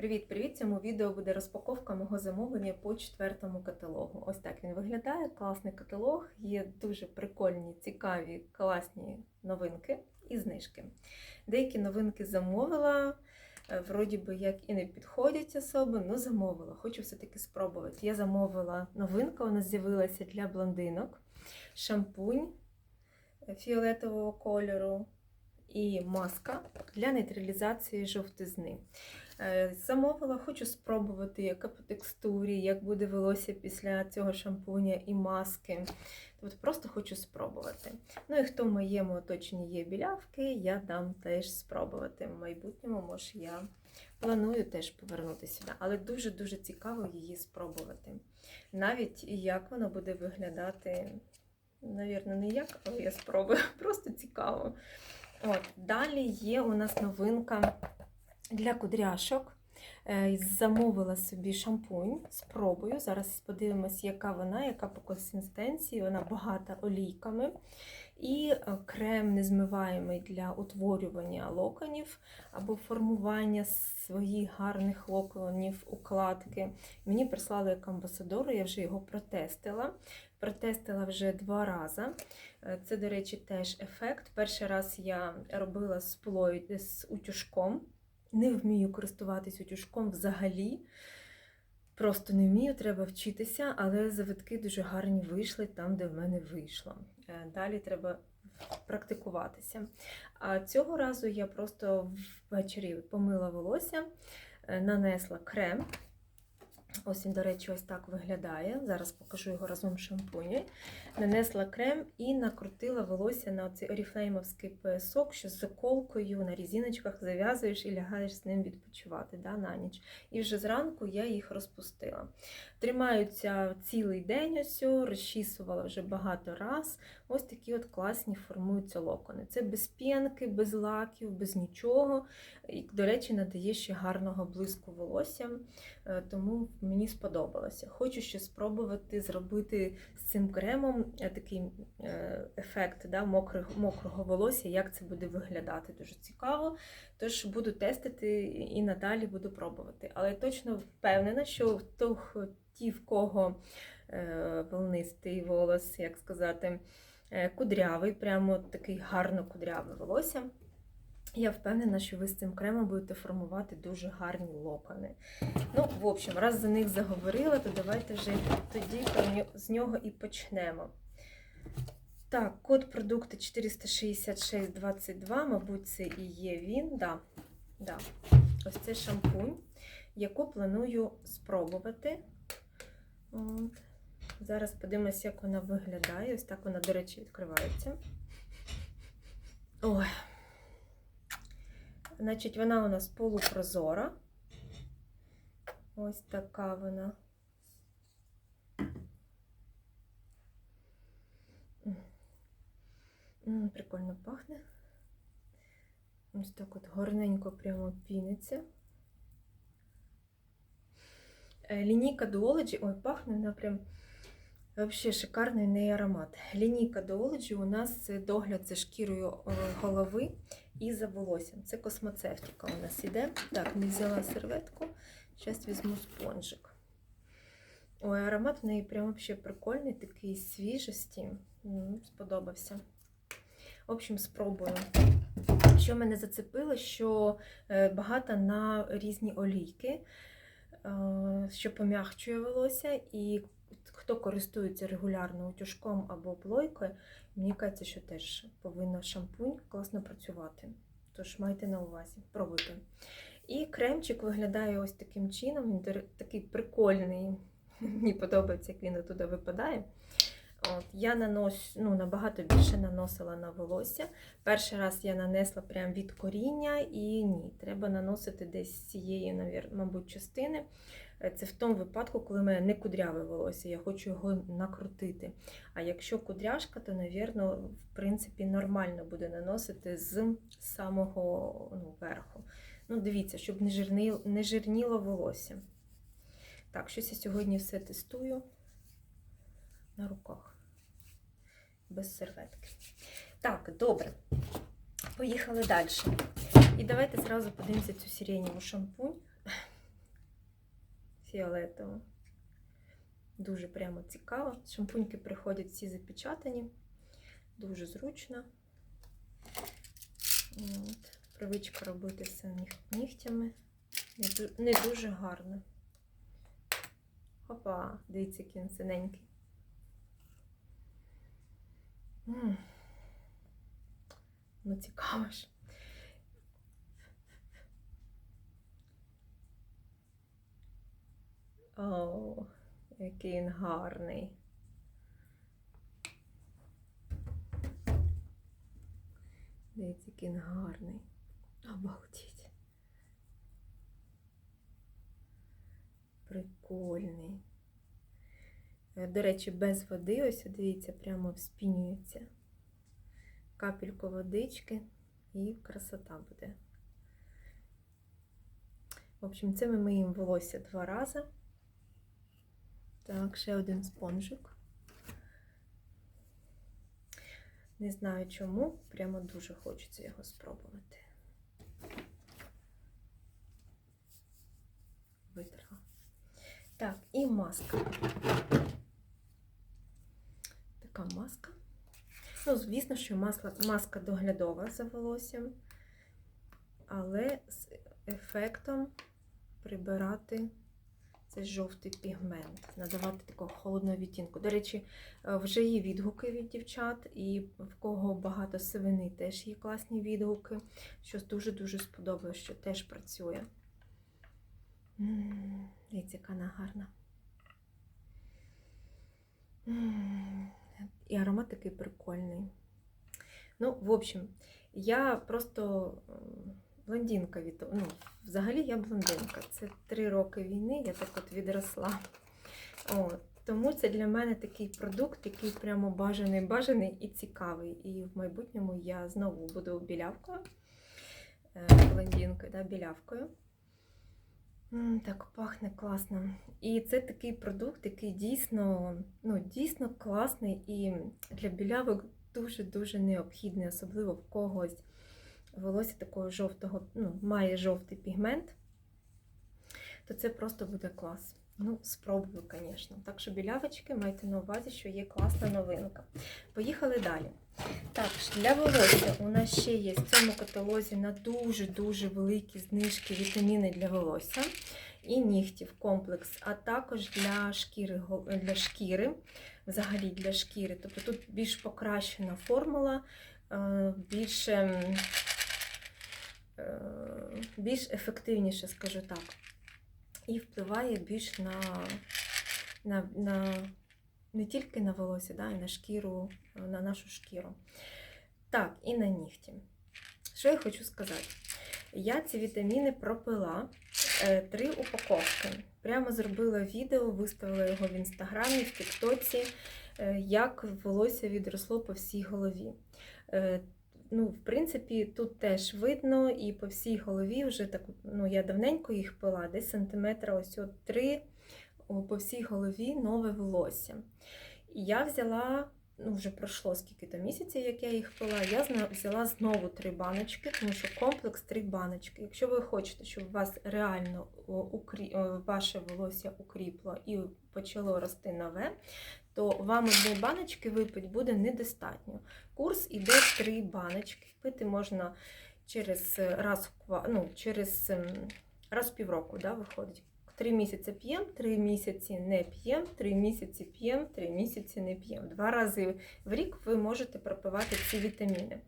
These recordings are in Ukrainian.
Привіт-привіт! Цьому відео буде розпаковка мого замовлення по четвертому каталогу. Ось так він виглядає. Класний каталог. Є дуже прикольні, цікаві, класні новинки і знижки. Деякі новинки замовила. е, Вроді би як і не підходять особи, але замовила. Хочу все-таки спробувати. Я замовила новинка, вона з'явилася для блондинок. Шампунь е, фіолетового кольору і маска для нейтралізації жовтизни. Е, Замовила, хочу спробувати, яка по текстурі, як буде волосся після цього шампуня і маски. Тобто просто хочу спробувати. Ну і хто в моєму оточенні є білявки, я дам теж спробувати. В майбутньому, може, я планую теж повернутися сюди. Але дуже-дуже цікаво її спробувати. Навіть як вона буде виглядати, навірно, не як, але я спробую. Просто цікаво. От, Далі є у нас новинка для кудряшок. Е, Замовила собі шампунь, спробую. Зараз подивимось, яка вона, яка по консистенції. Вона багата олійками. І е, крем незмиваємий для утворювання локонів або формування своїх гарних локонів, укладки. Мені прислали як амбасадору, я вже його протестила. Протестила вже два рази. Е, Це, до речі, теж ефект. Перший раз я робила з плою з утюжком. Не вмію користуватись утюжком взагалі. Просто не вмію, треба вчитися, але завитки дуже гарні вийшли там, де в мене вийшло. Е, Далі треба практикуватися. А цього разу я просто ввечері помила волосся, е, нанесла крем. Ось він, до речі, ось так виглядає. Зараз покажу його разом з шампунем. Нанесла крем і накрутила волосся на цей оріфлеймовський поясок, що з заколкою на різиночках зав'язуєш і лягаєш з ним відпочивати да, на ніч. І вже зранку я їх розпустила. Тримаються цілий день, ось, розчісувала вже багато раз. Ось такі от класні формуються локони. Це без п'янки, без лаків, без нічого. І, до речі, надає ще гарного блиску волосся, е, тому мені сподобалося. Хочу ще спробувати зробити з цим кремом е, такий е, ефект да, мокрого, мокрого волосся, як це буде виглядати. Дуже цікаво. Тож буду тестити і надалі буду пробувати. Але точно впевнена, що ті, в кого е, волнистий волос, як сказати, кудрявий, прямо такий гарно кудряве волосся. Я впевнена, що ви з цим кремом будете формувати дуже гарні локони. Ну, в общем, раз за них заговорила, то давайте вже тоді з нього і почнемо. Так, код продукту 46622, мабуть, це і є він. Да, да. Ось це шампунь, яку планую спробувати. От. Зараз подивимося, як вона виглядає. Ось так вона, до речі, відкривається. Ой. Значить, вона у нас полупрозора. Ось така вона. Прикольно пахне. Ось так от гарненько прямо піниться. Е, Лінійка Duology, ой, пахне вона прям Взагалі шикарний неї аромат. Лінійка Duology у нас це догляд за шкірою е, голови і за волоссям. Це космоцевтика у нас іде. Так, не взяла серветку. Зараз візьму спонжик. Ой, аромат в неї прям вообще прикольний, такий свіжості. Сподобався. В общем, спробую. Що мене зацепило, що е, багато на різні олійки, що пом'якчує волосся, і хто користується регулярно утюжком або плойкою, мені кажеться, що теж повинна шампунь класно працювати. Тож майте на увазі, пробуйте. І кремчик виглядає ось таким чином. Він такий прикольний. Мені подобається, як він туди випадає. От, я наношу, ну, набагато більше наносила на волосся. Перший раз я нанесла прям від коріння і ні, треба наносити десь з цієї, мабуть, частини. Е, Це в тому випадку, коли в мене не кудряве волосся, я хочу його накрутити. А якщо кудряшка, то, навірно, в принципі, нормально буде наносити з самого ну, верху. Ну, дивіться, щоб не, жирнило, не жирніло волосся. Так, щось я сьогодні все тестую на руках. Без серветки. Так, добре. Поїхали далі. І давайте зразу подивимося цю сиреневу шампунь. фіолетово. Дуже прямо цікаво. Шампуньки приходять всі запечатані, дуже зручно. От. Привичка робити все нігтями. Не дуже гарно. Опа, дивіться, який він синенький. М. Ну, цікаво ж. О, який він гарний. Дивіться, який він гарний. Обалдеть. Прикольний. Е, До речі, без води, ось дивіться, прямо вспінюється. Капельку водички і красота буде. В общем, це ми миємо волосся два рази. Так, ще один спонжик. Не знаю чому, прямо дуже хочеться його спробувати. Витерла. Так, і маска. Така маска. Ну, звісно, що маска, маска доглядова за волоссям, але з ефектом прибирати цей жовтий пігмент, надавати такого холодного відтінку. До речі, е, вже є відгуки від дівчат, і в кого багато сивини, теж є класні відгуки. Щось дуже-дуже сподобалось, що теж працює. Дивіться, яка вона гарна. І аромат такий прикольний. Ну, в общем, я просто блондинка від ну, взагалі я блондинка. Це три роки війни, я так от відросла. От. Тому це для мене такий продукт, який прямо бажаний, бажаний і цікавий. І в майбутньому я знову буду білявкою, е, блондинкою, да, білявкою. Так пахне класно. І це такий продукт, який дійсно, ну, дійсно класний і для білявок дуже-дуже необхідний, особливо в когось волосся такого жовтого, ну, має жовтий пігмент, то це просто буде клас. Ну, спробую, звісно. Так що білявочки, майте на увазі, що є класна новинка. Поїхали далі. Так, для волосся у нас ще є в цьому каталозі на дуже-дуже великі знижки вітаміни для волосся і нігтів комплекс, а також для шкіри, для шкіри, взагалі для шкіри. Тобто тут більш покращена формула, е, більше, е, більш ефективніше, скажу так. І впливає більш на, на, на не тільки на волосся, да, і на шкіру, на нашу шкіру. Так, і на нігті. Що я хочу сказати? Я ці вітаміни пропила е, три упаковки. Прямо зробила відео, виставила його в інстаграмі, в Тіктоці, е, як волосся відросло по всій голові. Ну, в принципі, тут теж видно, і по всій голові вже так, ну, я давненько їх пила, десь сантиметра ось от три по всій голові нове волосся. І я взяла, ну вже пройшло скільки то місяців, як я їх пила, я взяла знову три баночки, тому що комплекс три баночки. Якщо ви хочете, щоб у вас реально укрі... ваше волосся укріпло і почало рости нове, то вам одної баночки випити буде недостатньо. Курс іде три баночки. Пити можна через е, раз ну, через ем, раз в півроку, да, виходить. Три місяці п'ємо, три місяці не п'ємо, три місяці п'ємо, три місяці не п'ємо. Два рази в рік ви можете пропивати ці вітаміни.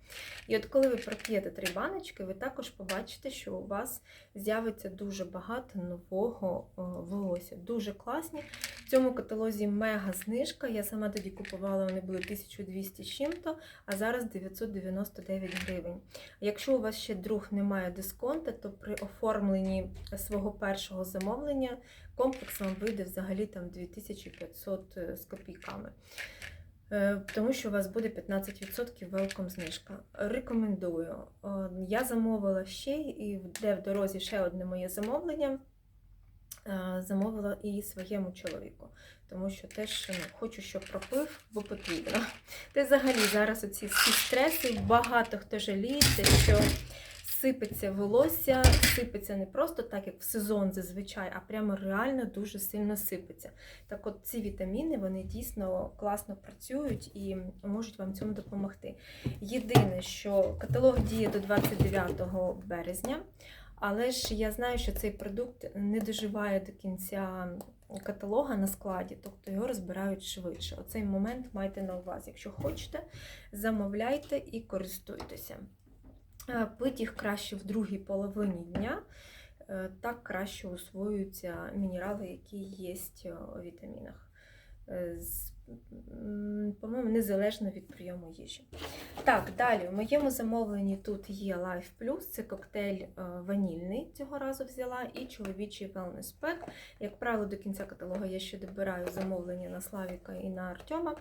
І от коли ви проп'єте три баночки, ви також побачите, що у вас з'явиться дуже багато нового волосся. Дуже класні. В цьому каталозі мега знижка. Я сама тоді купувала, вони були 1200 з чим-то, а зараз 999 гривень. Якщо у вас ще друг не має дисконту, то при оформленні свого першого замовлення комплекс вам вийде взагалі там 2500 з копійками. Е, Тому що у вас буде 15% велком знижка. Рекомендую. Е, Я замовила ще і де в дорозі ще одне моє замовлення. Е, Замовила і своєму чоловіку, тому що теж ну, хочу, щоб пропив, бо потрібно. Та взагалі зараз оці всі стреси, багато хто жаліється, що сипеться волосся, сипеться не просто так, як в сезон зазвичай, а прямо реально дуже сильно сипеться. Так от ці вітаміни вони дійсно класно працюють і можуть вам цьому допомогти. Єдине, що каталог діє до 29 березня, але ж я знаю, що цей продукт не доживає до кінця каталога на складі, тобто його розбирають швидше. Оцей момент майте на увазі. Якщо хочете, замовляйте і користуйтеся. Е, Пить їх краще в другій половині дня, е, так краще усвоюються мінерали, які є у вітамінах. Е, з- м, По-моєму, незалежно від прийому їжі. Так, далі в моєму замовленні тут є Life Plus, це коктейль ванільний цього разу взяла, і чоловічий Wellness Pack. Як правило, до кінця каталогу я ще добираю замовлення на Славіка і на Артема.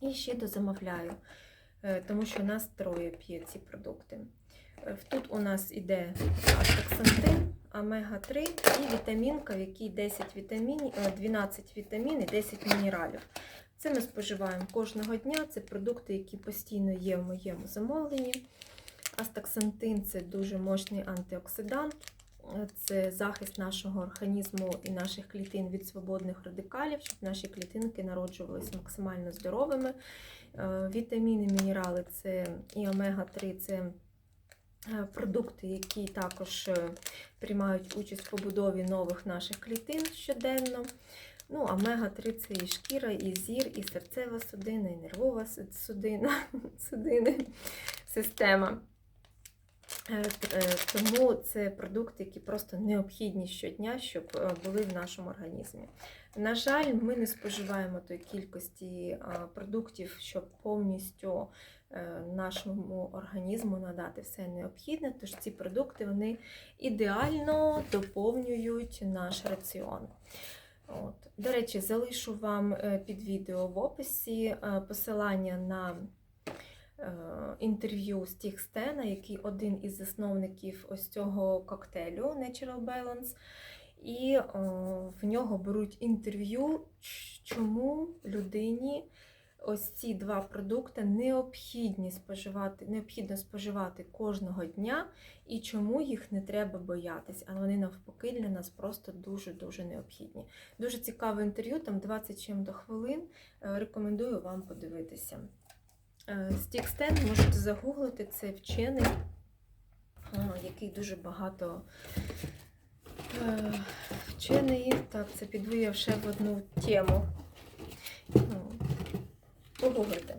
І ще дозамовляю, тому що нас троє п'є ці продукти. Е, Тут у нас іде астаксантин, омега-3 і вітамінка, в якій 10 вітамінів, е, 12 вітамін і 10 мінералів. Це ми споживаємо кожного дня. Це продукти, які постійно є в моєму замовленні. Астаксантин це дуже мощний антиоксидант. Е, Це захист нашого організму і наших клітин від свободних радикалів, щоб наші клітинки народжувалися максимально здоровими. Е, Вітаміни, мінерали це і омега-3 це е, продукти, які також е, приймають участь в побудові нових наших клітин щоденно. Ну, омега-3 це і шкіра, і зір, і серцева судина, і нервова судина, судини, система. Тому це продукти, які просто необхідні щодня, щоб були в нашому організмі. На жаль, ми не споживаємо тої кількості продуктів, щоб повністю е, нашому організму надати все необхідне. Тож ці продукти вони ідеально доповнюють наш раціон. От. До речі, залишу вам е, під відео в описі е, посилання на інтерв'ю Стіг Стена, який один із засновників ось цього коктейлю Natural Balance. І е, в нього беруть інтерв'ю, чому людині ось ці два продукти необхідні споживати, необхідно споживати кожного дня, і чому їх не треба боятись, а вони навпаки для нас просто дуже-дуже необхідні. Дуже цікаве інтерв'ю, там 20 чим до хвилин. Е, Рекомендую вам подивитися. Стік Стен можете загуглити, це вчений, е, який дуже багато е, вчений. Так, це підвоює ще в одну тему. Ну, Погуглите.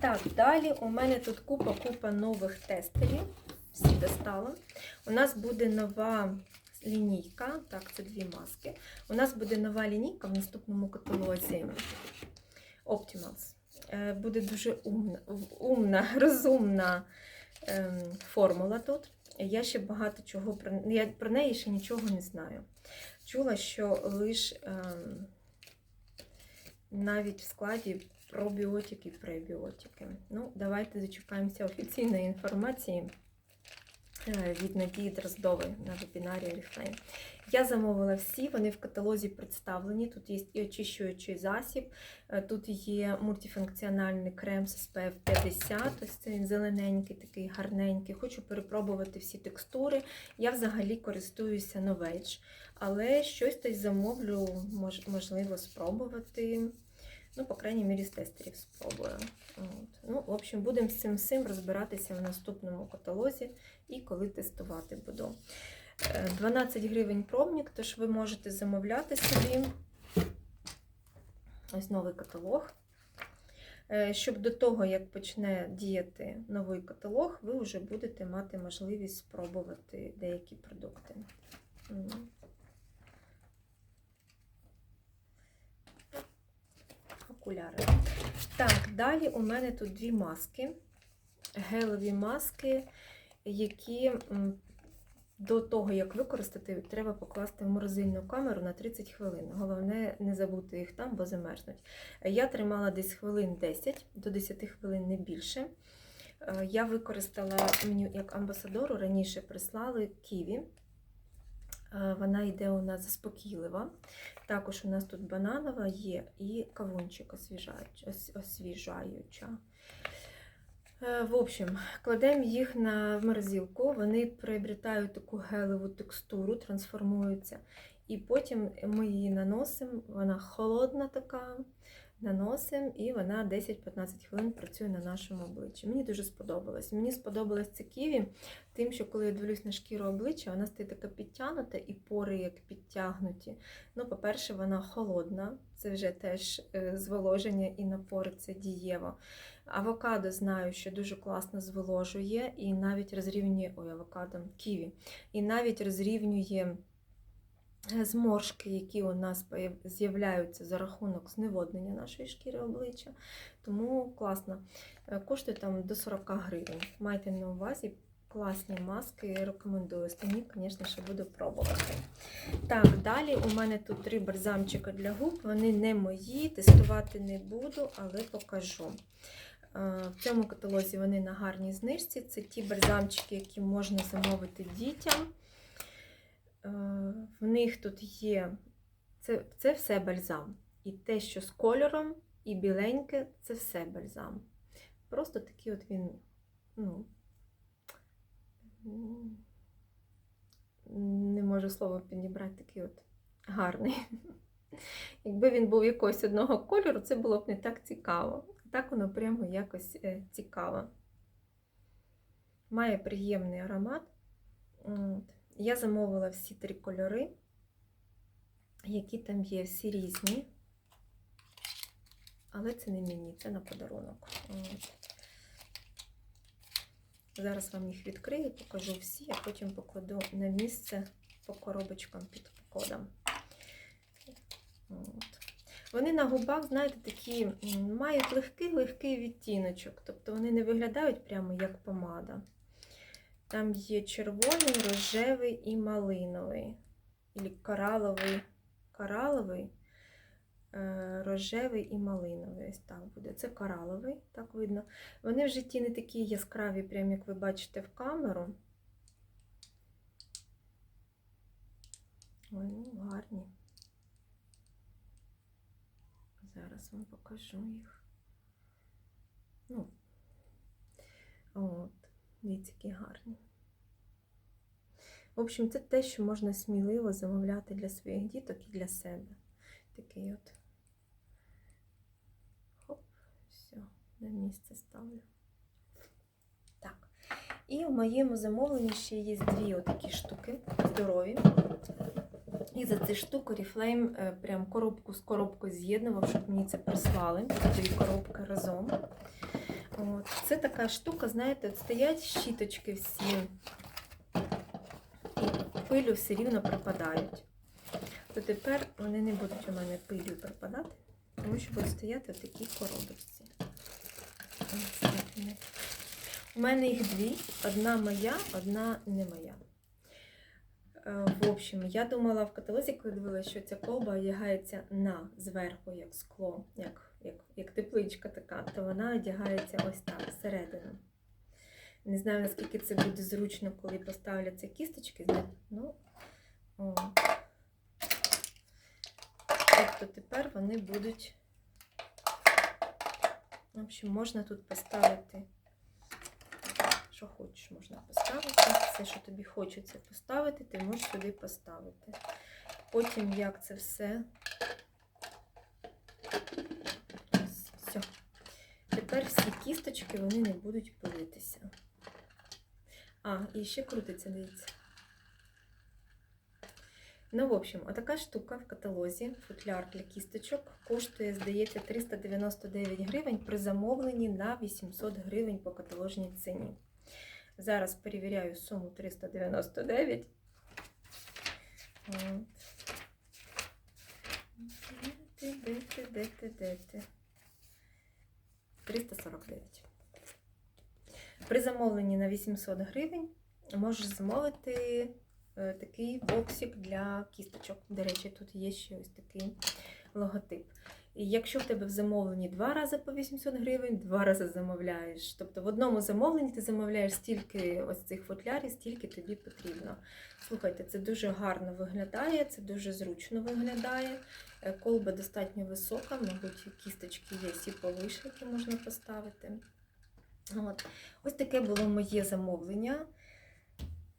Так, далі у мене тут купа-купа нових тестерів. Всі достала. У нас буде нова лінійка. Так, це дві маски. У нас буде нова лінійка в наступному каталозі Optimals. Е, Буде дуже умна, умна розумна ем, формула тут. Я ще багато чого про я про неї ще нічого не знаю. Чула, що лише ем, навіть в складі пробіотики і пребіотики. Ну, давайте зачекаємося офіційної інформації е, від Надії Дроздової на вебінарі Oriflame. Я замовила всі, вони в каталозі представлені. Тут є і очищуючий засіб, е, тут є мультифункціональний крем з SPF 50, ось це він зелененький, такий гарненький. Хочу перепробувати всі текстури. Я взагалі користуюся Novage, але щось десь замовлю, мож- можливо, спробувати. Ну, по крайній мірі, з тестерів спробую. От. Ну, в общем, будемо з цим всім розбиратися в наступному каталозі і коли тестувати буду. Е, 12 гривень пробник, тож ви можете замовляти собі. Ось новий каталог. Е, Щоб до того, як почне діяти новий каталог, ви вже будете мати можливість спробувати деякі продукти. Окуляри. Так, далі у мене тут дві маски. Гелеві маски, які до того, як використати, треба покласти в морозильну камеру на 30 хвилин. Головне не забути їх там, бо замерзнуть. Я тримала десь хвилин 10, до 10 хвилин не більше. Е, Я використала мені як амбасадору, раніше прислали ківі. Е, Вона йде у нас заспокійлива. Також у нас тут бананова є і кавунчик освіжаюча. Е, В общем, кладемо їх на морозилку, вони приобретають таку гелеву текстуру, трансформуються. І потім ми її наносимо, вона холодна така, наносимо, і вона 10-15 хвилин працює на нашому обличчі. Мені дуже сподобалось. Мені сподобалось це ківі, тим, що коли я дивлюсь на шкіру обличчя, вона стає така підтягнута і пори як підтягнуті. Ну, по-перше, вона холодна, це вже теж е, зволоження і напори це дієво. Авокадо знаю, що дуже класно зволожує і навіть розрівнює ой, авокадо, ківі, і навіть розрівнює е, зморшки, які у нас з'являються за рахунок зневоднення нашої шкіри обличчя. Тому класно. Е, Коштує там до 40 гривень. Майте на увазі. Класні маски, рекомендую. Останні, звісно, ще буду пробувати. Так, далі у мене тут три бальзамчика для губ. Вони не мої, тестувати не буду, але покажу. Е, В цьому каталозі вони на гарній знижці. Це ті бальзамчики, які можна замовити дітям. Е, В них тут є це, це все бальзам. І те, що з кольором, і біленьке це все бальзам. Просто такий от він, ну, не можу слово підібрати, такий от гарний. Якби він був якогось одного кольору, це було б не так цікаво. Так воно прямо якось е, цікаво. Має приємний аромат. Я замовила всі три кольори, які там є, всі різні. Але це не мені, це на подарунок. От. Зараз вам їх відкрию, покажу всі, а потім покладу на місце по коробочкам під кодом. От. Вони на губах, знаєте, такі мають легкий-легкий відтіночок, тобто вони не виглядають прямо як помада. Там є червоний, рожевий і малиновий. Ілі кораловий, кораловий, е, рожевий і малиновий. Ось так буде. Це кораловий, так видно. Вони в житті не такі яскраві, прям як ви бачите в камеру. Ой, ну, гарні. Зараз вам покажу їх. Ну, от, дивіться, які гарні. В общем, це те, що можна сміливо замовляти для своїх діток і для себе. Такий от. Хоп, все, на місце ставлю. Так. І в моєму замовленні ще є дві отакі штуки здорові. І за ці штуки Oriflame е, прям коробку з коробкою з'єднував, щоб мені це прислали. Дві коробки разом. От. Це така штука, знаєте, от стоять щіточки всі, і пилю все рівно припадають. То тепер вони не будуть у мене пилю припадати, тому що будуть стояти в такій коробочці. У мене їх дві: одна моя, одна не моя. Е, В общем, я думала в каталозі, коли дивилася, що ця колба одягається на зверху, як скло, як, як, як тепличка така, то вона одягається ось так, всередину. Не знаю, наскільки це буде зручно, коли поставляться кісточки. Ну, о. Тобто тепер вони будуть. В общем, можна тут поставити що хочеш, можна поставити. Все, що тобі хочеться поставити, ти можеш сюди поставити. Потім як це все. Все. Тепер всі кісточки вони не будуть пилитися. А, і ще крутиться, дивіться. Ну, в общем, отака штука в каталозі, футляр для кісточок, коштує, здається, 399 гривень при замовленні на 800 гривень по каталожній ціні. Зараз перевіряю суму 399. От. Де ти, де ти, де ти, де ти? 349. При замовленні на 800 гривень можеш замовити е, такий боксик для кісточок. До речі, тут є ще ось такий логотип. І якщо в тебе в замовленні два рази по 800 гривень, два рази замовляєш. Тобто в одному замовленні ти замовляєш стільки ось цих футлярів, стільки тобі потрібно. Слухайте, це дуже гарно виглядає, це дуже зручно виглядає. Е, Колба достатньо висока, мабуть, кісточки є всі повише, які можна поставити. От. Ось таке було моє замовлення.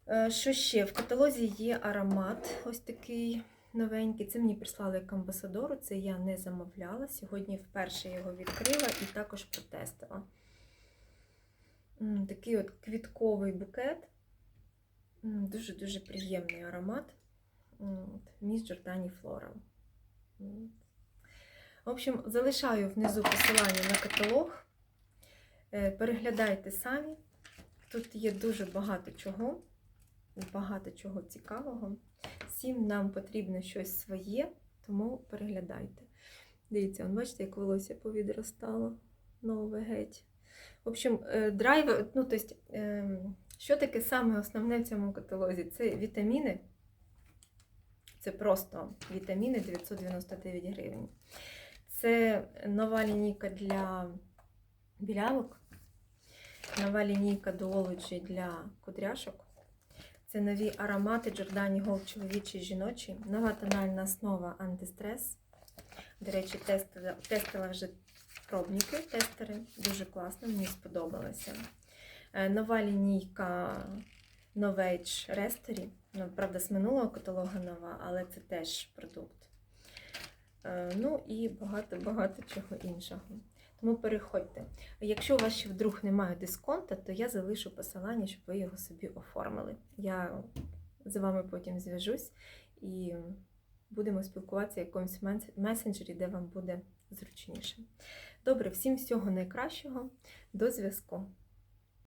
Е, Що ще? В каталозі є аромат, ось такий новенький. Це мені прислали як амбасадору, це я не замовляла. Сьогодні вперше його відкрила і також протестила. Такий от квітковий букет. Дуже-дуже приємний аромат. Міс Джордані Флорал. В общем, залишаю внизу посилання на каталог. Е, Переглядайте самі. Тут є дуже багато чого, багато чого цікавого. Всім нам потрібно щось своє, тому переглядайте. Дивіться, он, бачите, як волосся повідростало. Нове геть. В общем, е, драйв, ну, тобто, ем, що таке саме основне в цьому каталозі? Це вітаміни. Це просто вітаміни 999 гривень. Це нова лінійка для білявок, нова лінійка Duology для кудряшок. Це нові аромати Giordani Gold чоловічий жіночий, нова тональна основа антистрес. До речі, тестила, тестила вже пробники, тестери. Дуже класно, мені сподобалося. Е, Нова лінійка Novage Restory. Ну, правда, з минулого каталога нова, але це теж продукт. Е, Ну і багато-багато чого іншого. Тому переходьте. Якщо у вас ще вдруг немає дисконта, то я залишу посилання, щоб ви його собі оформили. Я з вами потім зв'яжусь і будемо спілкуватися в якомусь месенджері, де вам буде зручніше. Добре, всім всього найкращого. До зв'язку.